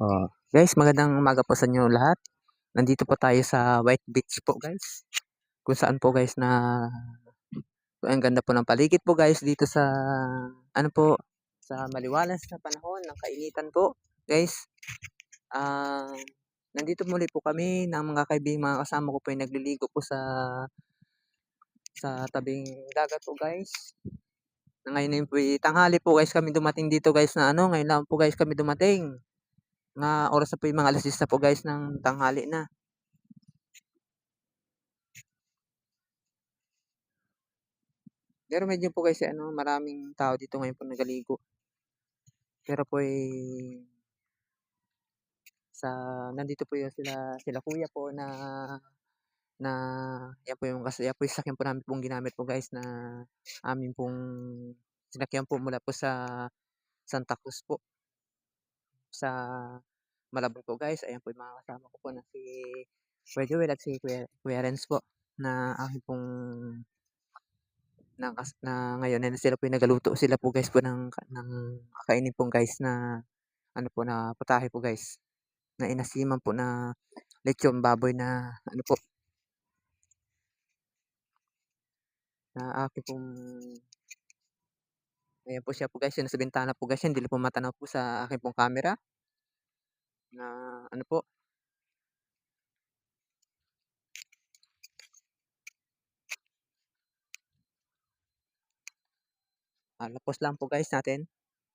Oh, guys magandang umaga po sa inyo lahat. Nandito po tayo sa White Beach po guys. Kung saan po guys na ang ganda po ng paligid po guys dito sa ano po sa maliwalas na panahon ng kainitan po guys. Ah, nandito muli po kami ng mga kaibigan, mga kasama ko po ay nagliligo po sa sa tabing dagat po guys. Na ngayon po tanghali po guys kami dumating dito guys na ano, ngayon lang po guys kami dumating. Nga oras na po yung mga 10:00 na po guys ng tanghali na. Pero medyo po guys eh, ano, maraming tao dito ngayon po nagaligo. Pero po eh sa nandito po yung sila sila kuya po na na yan po yung kasi yan po yung sasakyan po namin pong ginamit po guys na amin pong sinakyan po mula po sa Santa Cruz po. Sa Malabon po guys. Ayan po yung mga kasama ko po na si Kuya Joel at si Kuya, Renz po na akin pong na, na ngayon na sila po yung nagaluto sila po guys po ng, ng kakainin pong guys na ano po na putahe po guys. Na inasiman po na lechon baboy na ano po. Na akin pong ayan po siya po guys yun nasa bintana po guys hindi po matanaw po sa akin pong camera na ano po Ah, lapos lang po guys natin.